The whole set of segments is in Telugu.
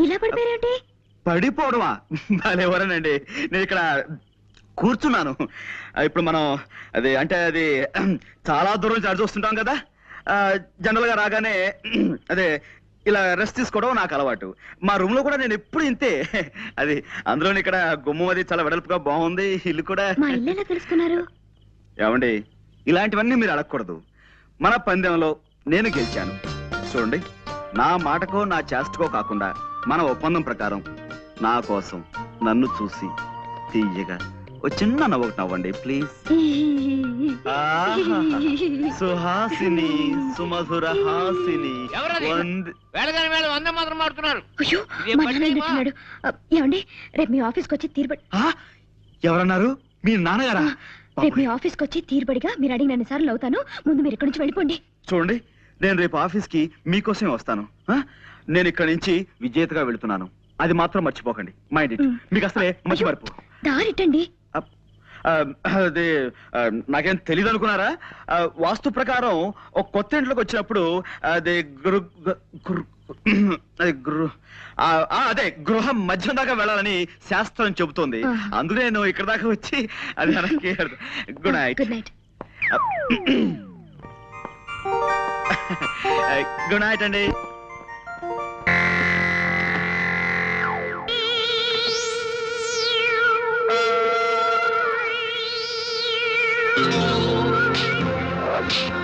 ఇలా పడిపోయారేంటి? పడిపోవడమా? ఎవరనండి నేను ఇక్కడ కూర్చున్నాను. ఇప్పుడు మనం అది అంటే అది చాలా దూరం నుంచి అడిచి వస్తుంటాం కదా? ఆ, జనరల్గా రాగానే అదే ఇలా రెస్ట్ తీసుకోవడం నాకు అలవాటు. మా రూమ్లో కూడా నేను ఎప్పుడు ఇంతే. అది అందులో ఇక్కడ గుమ్మం అది చాలా వెడల్పుగా బాగుంది ఇల్లు కూడా. తెలుసుకున్నారు? ఏమండి ఇలాంటివన్నీ మీరు అడగకూడదు. మన పందెంలో నేను గెలిచాను. చూడండి నా మాటకో నా చేష్టకో కాకుండా మన ఒప్పందం ప్రకారం నా కోసం నన్ను చూసి తీయగా ఓ చిన్న నవ్వు నవ్వండి ప్లీజ్ సుహాసిని సుమధుర హాసిని. ఎవరది? వంద- వేళగాని వేళ వంద మాత్రం మాడుతున్నారు. అయ్యో మా నాన్న ఏమండి రేపు మీ ఆఫీస్కి వచ్చి తీరుబడి ఆ? ఎవరన్నారు? మీ నాన్నగారా? రేపు మీ ఆఫీస్కి వచ్చి తీరుబడిగా మీరు అడిగిన సార్లు అవుతాను. ముందు మీరు ఇక్కడి నుంచి వెళ్ళిపోండి. చూడండి నేను రేపు ఆఫీస్కి మీకోసమే వస్తాను. ఆ? నేను ఇక్కడ నుంచి విజేతగా వెళుతున్నాను. అది మాత్రం మర్చిపోకండి. Mind it. మీకు అసలే మంచి మరుపు. దారిటండి అది నాకేం తెలియదు అనుకున్నారా వాస్తు ప్రకారం ఒక కొత్త ఇంట్లోకి వచ్చినప్పుడు అది గృ గృ- గృ- అది గృహం మధ్యం దాకా వెళ్ళాలని శాస్త్రం చెబుతోంది. అందుకే నేను ఇక్కడ దాకా వచ్చి అది night good night good night అండి. you.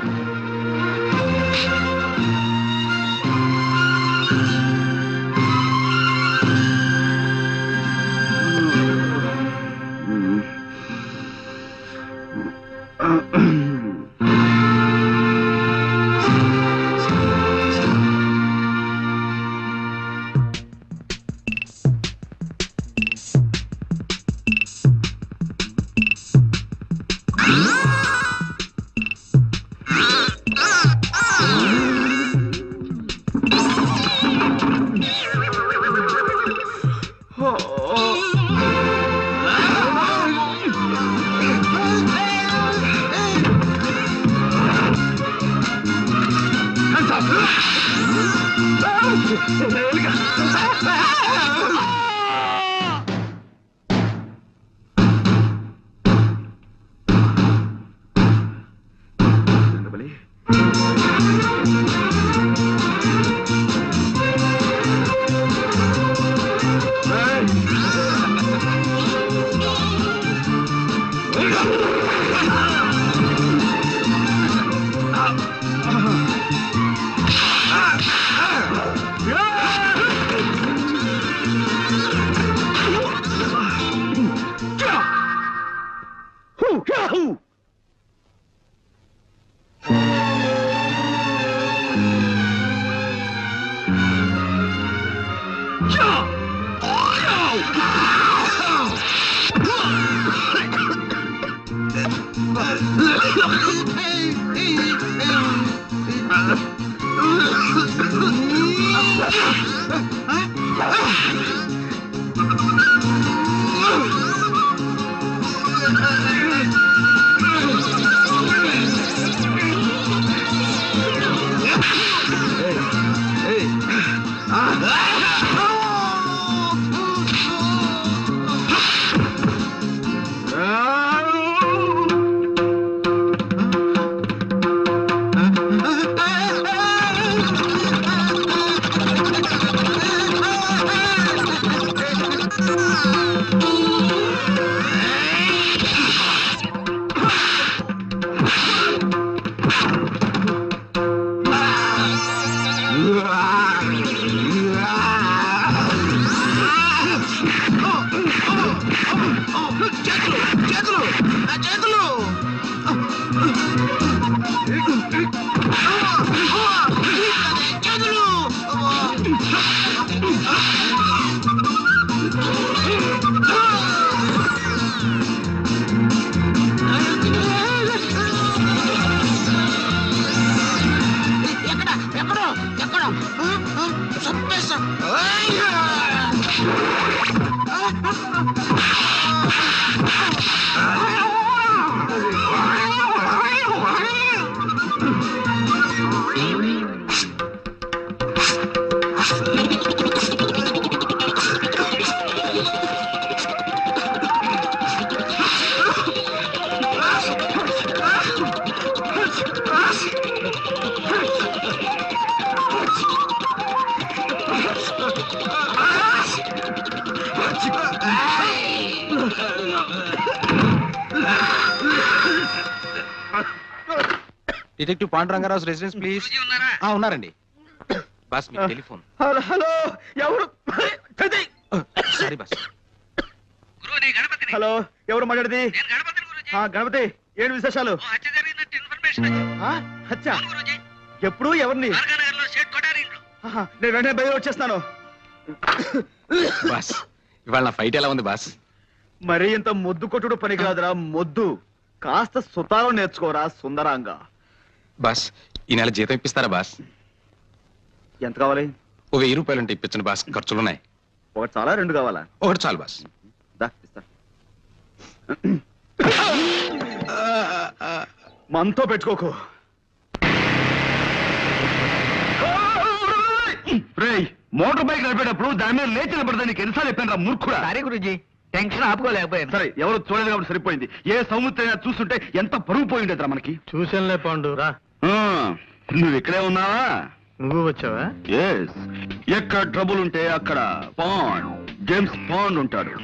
Detective Pandurangarao residence please ఆ ఉన్నారండి. బాస్ మీ టెలిఫోన్. హలో హలో ఎవరు! Sorry boss. హలో ఎవరు మాట్లాడేది? ఆ, గణపతి ఏంటి విశేషాలు? ఎప్పుడు ఎవరిని? నేను వెంటనే బయలు వచ్చేస్తాను. బాస్ ఇవాళ నా ఫైట్ ఎలా ఉంది బాస్? మరీ ఇంత మొద్దు కొట్టుడు పని కాదురా మొద్దు. కాస్త సుతారం నేర్చుకోరా సుందరాంగా. బాస్ ఈ నెల జీతం ఇప్పిస్తారా బాస్? ఎంత కావాలి? ఓ వెయ్యి రూపాయలు ఉంటే ఇప్పించండి బాస్ ఖర్చులున్నాయి. ఒకటి చాలా రెండు కావాలా? ఒకటి చాలు బాస్. దా ఇస్తా. మనతో పెట్టుకోకు. రేయ్ మోటార్ బైక్ నడిపేటప్పుడు దాని మీద లేచి నిలబడదా నీకు ఎన్నిసార్లు చెప్పాను రా మూర్ఖుడా. సారీ గురుజీ టెన్షన్ ఆపుకోలేకపోయాను. సరే ఎవరు చూడలేదు కాబట్టి సరిపోయింది. ఏ సముద్రం చూస్తుంటే ఎంత పరుగు పోయిండేదిరా మనకి? చూసానులే పాండు రా. నువ్వు ఇక్కడే ఉన్నావా? నువ్వు వచ్చావా? ఎస్ ఎక్కడ ట్రబుల్ ఉంటే అక్కడ పాండ్ జేమ్స్ పాండ్ ఉంటాడు.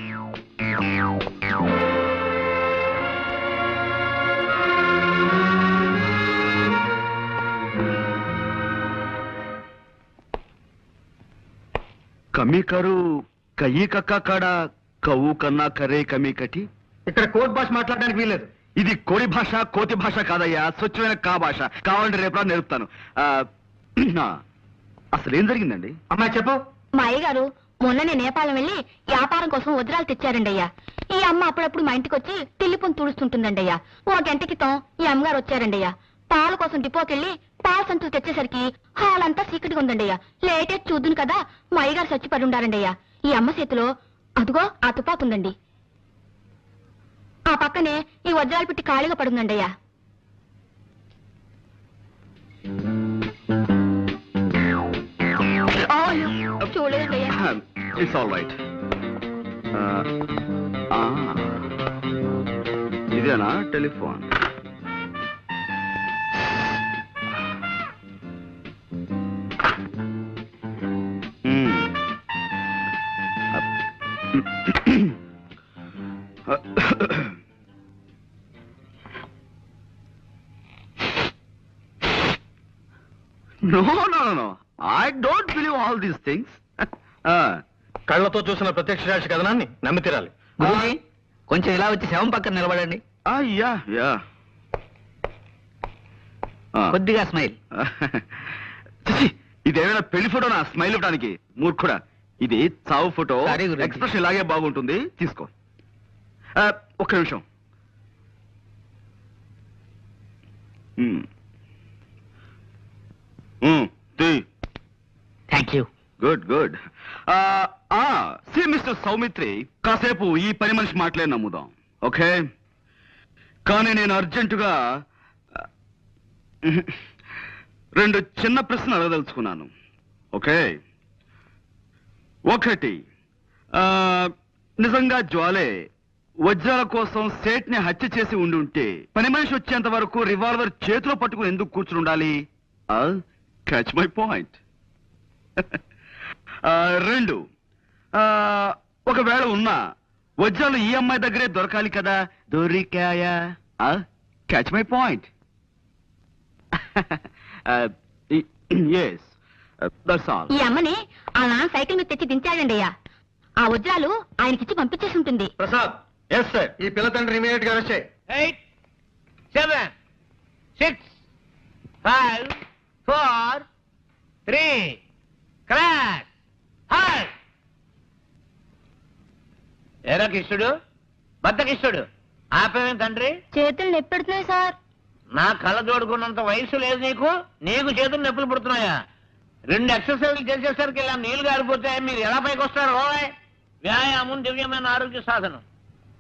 కమి కరు కయ్యి కక్క కాడ కవ్వు కన్నా కరే కమి కటి ఇక్కడ కోర్ట్ భాష మాట్లాడడానికి వీల్లేదు. ఇది కోడి భాష కోతి భాష కాదయ్యా స్వచ్ఛమైన కా భాష. కావాలంటే రేపు నేర్పుతాను. అసలు ఏం జరిగిందండి? అమ్మాయి చెప్పు. మా అయ్యగారు మొన్ననే నేపాలం వెళ్ళి వ్యాపారం కోసం వజ్రాలు తెచ్చారండి అయ్యా ఈ అమ్మ అప్పుడప్పుడు మా ఇంటికి వచ్చి తిల్లిపుని తుడుస్తుంటుందండి అయ్యా ఓ గంట క్రితం ఈ అమ్మగారు వచ్చారండి అయ్యా పాల కోసం డిపోకెళ్ళి పాల సంతులు తెచ్చేసరికి హాల్ అంతా చీకటిగా ఉందండి అయ్యా లేటే చూద్దును కదా మా అయ్యగారు చచ్చిపడి ఉండారండి అయ్యా ఈ అమ్మ చేతిలో అదిగో ఆ తుపాకు ఉందండి ఆ పక్కనే ఈ వజ్రాలు పెట్టి ఖాళీగా పడుందండి అయ్యా చూడలేదండి అయ్యా ఇట్స్ ఆల్ రైట్ ఇదేనా telephone? No no no I don't believe all these things కళ్ళతో చూసిన ప్రత్యక్ష సాక్షి కథనాన్ని నమ్మి తీరాలి. గురుజీ కొంచెం ఇలా వచ్చి శవం పక్కన నిలబడండి. యా యా కొద్దిగా స్మైల్. ఇదేమైనా పెళ్ళి ఫోటో నా స్మైల్ ఇవ్వడానికి? మూర్ఖుడా. ఇది చావు ఫోటో. ఎక్స్ప్రెషన్ ఇలాగే బాగుంటుంది. తీసుకో. ఒక్క నిమిషం thank you good good see mister Soumitri కాసేపు ఈ పని మనిషి మాటలే నమ్ముదాం. ఓకే? కానీ నేను అర్జెంటుగా రెండు చిన్న ప్రశ్నలు అడగదలుచుకున్నాను. ఓకే? ఒకటి నిజంగా జ్వాలే వజ్రాల కోసం సేట్ని హత్య చేసి ఉండి ఉంటే పని మనిషి వచ్చేంత వరకు రివాల్వర్ చేతిలో పట్టుకుని ఎందుకు కూర్చుని ఉండాలి? క్యాచ్ మై పాయింట్ రెండు. ఆ, ఒకవేళ ఉన్నా వజ్రాలు ఈ అమ్మాయి దగ్గరే దొరకాలి కదా? దొరికాయా? Catch my point yes that's all ఈ అమ్మని ఆ నాన్న సైకిల్ మీద తెచ్చి దించాడండి అయ్యా. ఆ వజ్రాలు ఆయనకిచ్చి పంపించేసి ఉంటుంది ప్రసాద్. ఎస్ సార్ ఈ పిల్ల తండ్రి ఇమీడియట్గా అరెస్ట్ చేయి eight seven six five four three class hi. ఎరా కిష్టుడు? బద్ద కిష్టుడు ఆపేమేం తండ్రి? చేతులు నొప్పెడుతున్నాయి సార్. నా కళ్ళ జోడుకున్నంత వయసు లేదు నీకు? నీకు చేతులు నొప్పులు పుడుతున్నాయా? రెండు ఎక్సర్సైజ్లు చేసేసరికి ఇలా నీళ్ళు గారిపోతే మీరు ఎలా పైకి వస్తారు ఓయ్ వ్యాయామం దివ్యమైన ఆరోగ్య సాధనం.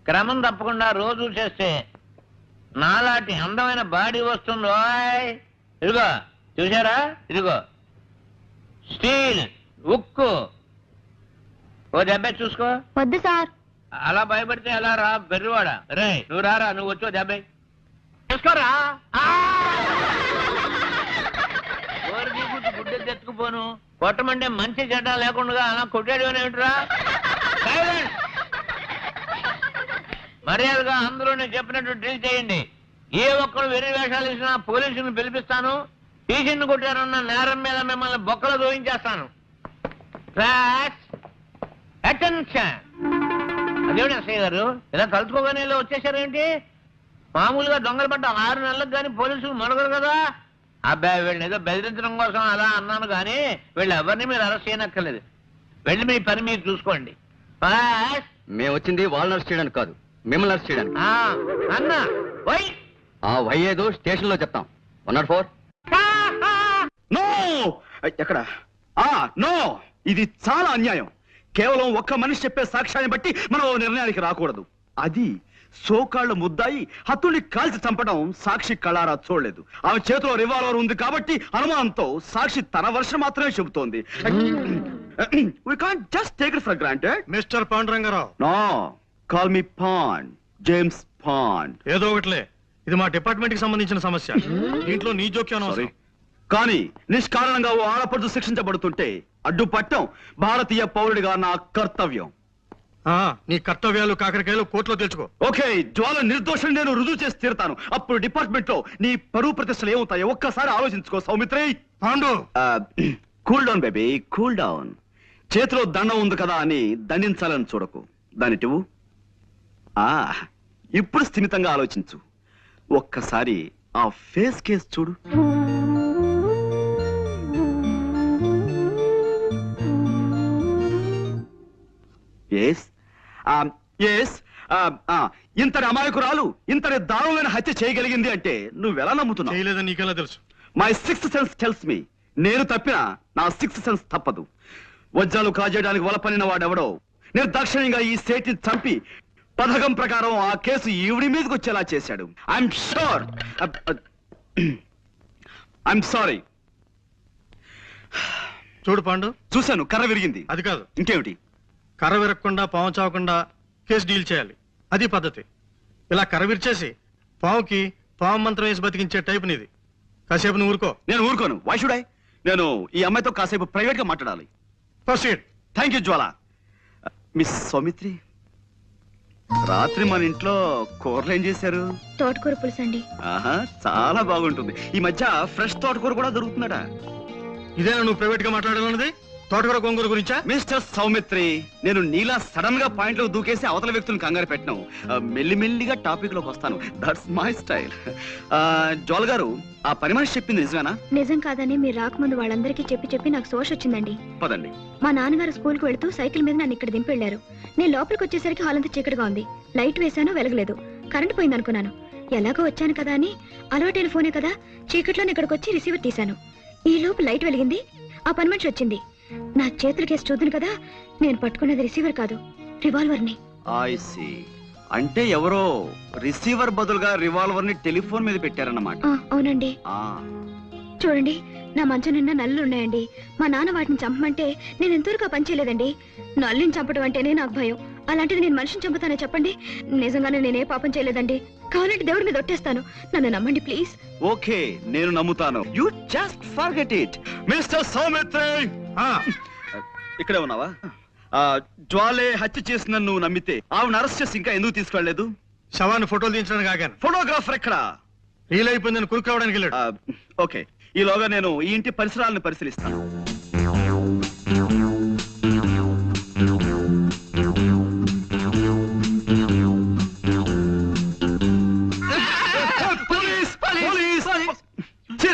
క్రమం తప్పకుండా రోజు చేస్తే నాలాంటి అందమైన బాడీ వస్తుంది. ఓయ్ ఇదిగో చూసారా ఇదిగో. స్టీల్ ఉక్కు ఓ దెబ్బ చూసుకో. వద్దు సార్. అలా భయపడితే ఎలా రా బెర్రివాడ. రే నువ్వు రారా నువ్వు వచ్చో దెబ్బ చూసుకోరా. గుడ్డెలు తెచ్చుకుపోను. కొట్టమంటే మంచి చెడ్డ లేకుండా అలా కొట్టాడు ఏమిట్రా? మర్యాదగా అందరూ నేను చెప్పినట్టు డ్రిల్ చేయండి. ఏ ఒక్కరు వెర్రి వేషాలు ఇచ్చినా పోలీసులను పిలిపిస్తాను. టీచర్ని కొట్టారన్న నేరం మీద మిమ్మల్ని బొక్కలు దోయించేస్తాను. క్లాస్ అటెన్షన్ అదేమిటి అసయ్య గారు? ఇలా కలుసుకోగానే ఇలా వచ్చేసారేంటి మామూలుగా దొంగలు పడ్డ ఆరు నెలలకు కానీ పోలీసులు మొదలగరు కదా? అబ్బాయి వీళ్ళని ఏదో బెదిరించడం కోసం అలా అన్నాను కానీ వీళ్ళు ఎవరిని మీరు అరెస్ట్ చేయనక్కర్లేదు. వెళ్ళి మీ పని మీరు చూసుకోండి. మేము వచ్చింది వాళ్ళని అరెస్ట్ చేయడానికి కాదు మిమ్మల్ని అరెస్ట్ చేయడానికి. ఆ, అన్న వై! ఆ వై ఏదో స్టేషన్లో చెప్తాం. One nought four. నో! ఎక్కడ? ఆ నో! ఇది చాలా అన్యాయం. కేవలం ఒక్క మనిషి చెప్పే సాక్ష్యాన్ని బట్టి మనం ఓ నిర్ణయానికి రాకూడదు. అది సోకాళ్ళు ముద్దాయి హత్తుని కాల్చి చంపడం సాక్షి కళారా చూడలేదు. ఆమె చేతిలో రివాల్వర్ ఉంది కాబట్టి అనుమానంతో సాక్షి తన వర్షం మాత్రమే చెబుతోంది. We can't just take it for granted mister Pandurangarao. No call me Pond James Pond ఏదో ఒకటిలే. ఇది మా డిపార్ట్మెంట్కి సంబంధించిన సమస్య. దీంట్లో నీ జోక్యం కానీ నిష్కారణంగా ఓ ఆడపడుచు శిక్షించబడుతుంటే అడ్డుపట్టం భారతీయ పౌరుడిగా నా కర్తవ్యం. ఆ, నీ కర్తవ్యాలు కాకరకాయలు కోర్టులో తెలుసుకో. ఓకే జ్వాల నిర్దోషం నేను రుజువు చేసి తీరుతాను. అప్పుడు డిపార్ట్మెంట్లో నీ పరువు ప్రతిష్టలు ఏమవుతాయి ఒక్కసారి ఆలోచించుకో Soumitri. Pandu. Cool down baby cool down. చేతిలో దండం ఉంది కదా అని దండించాలని చూడకు. దానిటివు ఆ ఇప్పుడు స్థిమితంగా ఆలోచించు. ఒక్కసారి ఆ ఫేస్ కేస్ చూడు. ఎస్ ఎస్ ఇంతటి అమాయకురాలు ఇంతటి దారుణమైన హత్య చేయగలిగింది అంటే నువ్వెలా నమ్ముతున్నావు? చేయలేదని నీకెలా తెలుసు? My sixth sense tells me నేను తప్పినా నా సిక్స్త్ సెన్స్ తప్పదు. వజ్రాలు కాజేయడానికి వలపనిన వాడెవడో? నిర్దాక్షిణ్యంగా ఈ సేటిని చంపి పథకం ప్రకారం ఆ కేసు ఈవిడి మీదకి వచ్చేలా చేశాడు. ఐఎమ్ షూర్ ఐఎమ్ సారీ చూడు పాండు. చూశాను కర్ర విరిగింది. అది కాదు. ఇంకేమిటి? కర్ర విరగకుండా పాము చావకుండా కేసు డీల్ చేయాలి. అది పద్ధతి. ఇలా కర్ర విరిచేసి పావుకి పాము మంత్రం వేసి బతికించే టైప్ నీది. కాసేపు నువ్వు ఊరుకో. నేను ఊరుకోను. వై షుడ్ ఐ నేను ఈ అమ్మాయితో కాసేపు ప్రైవేట్గా మాట్లాడాలి. Proceed thank you Jwala. Miss Soumitri రాత్రి మన ఇంట్లో కూరలు ఏం చేశారు? తోటకూర పులుసు అండి. ఆహా చాలా బాగుంటుంది. ఈ మధ్య ఫ్రెష్ తోటకూర కూడా దొరుకుతుందట. ఇదేనా నువ్వు ప్రైవేట్గా మాట్లాడాలన్నది? తోటకూర గొంగూర గురించా? మిస్టర్ సౌమిత్రి నేను నీలా సడన్గా పాయింట్లో దూకేసి అవతల వ్యక్తులను కంగారు పెట్టను. మెల్లిమెల్లిగా టాపిక్లోకి వస్తాను. దట్స్ మై స్టైల్ జోల్ గారు ఆ పని మనిషి చెప్పింది నిజమేనా? నిజం కాదని మీరు రాకముందు వాళ్ళందరికీ చెప్పి చెప్పి నాకు సోష వచ్చిందండి. పదండి. మా నాన్నగారు స్కూల్కు వెళ్తూ సైకిల్ మీద నన్ను ఇక్కడ దింపి వెళ్ళారు. నేను లోపలికి వచ్చేసరికి హాల్ అంతా చీకటిగా ఉంది. లైట్ వేశాను వెలగలేదు. కరెంట్ పోయింది అనుకున్నాను. ఎలాగో వచ్చాను కదా అని అలవాటైన ఫోనే కదా చీకట్లో ఇక్కడికి వచ్చి రిసీవర్ తీశాను. ఈ లోపు లైట్ వెలిగింది ఆ పని మనిషి వచ్చింది. నా చేతుల కేసు చూద్దును కదా? నేను పట్టుకున్నది రిసీవర్ కాదు రివాల్వర్ని ఐ సి. అంటే ఎవరో రిసీవర్ బదులుగా రివాల్వర్ని టెలిఫోన్ మీద పెట్టారన్నమాట. అవునండి. చూడండి నా మంచం నిండా నల్లు ఉన్నాయండి. మా నాన్న వాటిని చంపమంటే నేను ఎంతవరకు ఆ పని చేయలేదండి. నల్లుని చంపడం అంటేనే నాకు భయం. అలాంటిది నేను మనిషిని చంపుతానే చెప్పండి. నిజంగానే నేనే పాపం చేయలేదండి. కావాలంటే దేవుడి మీద ఒట్టేస్తాను. నన్ను నమ్మండి ప్లీజ్. ఓకే నేను నమ్ముతాను. You just forget it mister Soumitri! ఇక్కడే ఉన్నావా? ఆ, జ్వాలే హత్య చేసిన నువ్వు నమ్మితే ఆవిడ అరెస్ట్ చేసి ఇంకా ఎందుకు తీసుకెళ్ళలేదు శవాన్ని ఫోటోలు తీయించడానికి ఆగాను. ఫోటోగ్రాఫర్ ఎక్కడ? రీల్ అయిపోయిందని కురుకు రావడానికి వెళ్ళాడు. ఓకే. ఈలోగా నేను ఈ ఇంటి పరిసరాలను పరిశీలిస్తాను.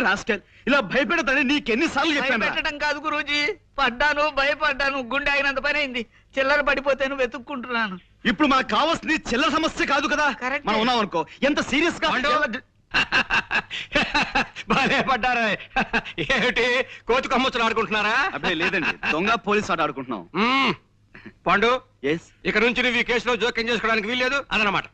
Rascal. ఇలా భయపెడతానని నీకెన్నిసార్లు చెప్పాను భయపెట్టడం కాదు గురూజీ. పడ్డాను భయపడ్డాను గుండె అయినంత పని అయింది చిల్లర పడిపోతేను వెతుక్కుంటున్నాను. ఇప్పుడు మనకు కావాల్సింది చిల్లర సమస్య కాదు కదా. Correct. మనం ఉన్నాం అనుకో. ఎంత సీరియస్గా బానే పడ్డారా. ఏమిటి? కోతి కొమ్మచ్చులు ఆడుకుంటున్నారా? అబ్బే లేదండి. దొంగ పోలీస్ ఆట ఆడుకుంటున్నాం. మ్మ్. పాండు ఎస్ ఇక నుంచి నువ్వు ఈ కేసులో జోక్యం చేసుకోవడానికి వీల్లేదు అదనమాట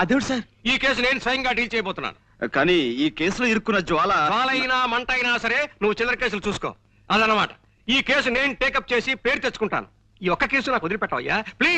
అదేవిడు సార్? ఈ కేసు నేను స్వయంగా డీల్ చేయబోతున్నాను. కానీ ఈ కేసులో ఇరుక్కున్న జ్వాల పాలైనా మంట అయినా సరే నువ్వు చిల్లర కేసులు చూసుకో. అదనమాట ఈ కేసు నేను టేకప్ చేసి పేరు తెచ్చుకుంటాను. ఈ ఒక్క కేసు నాకు వదిలిపెట్టవయ్యా. ప్లీజ్!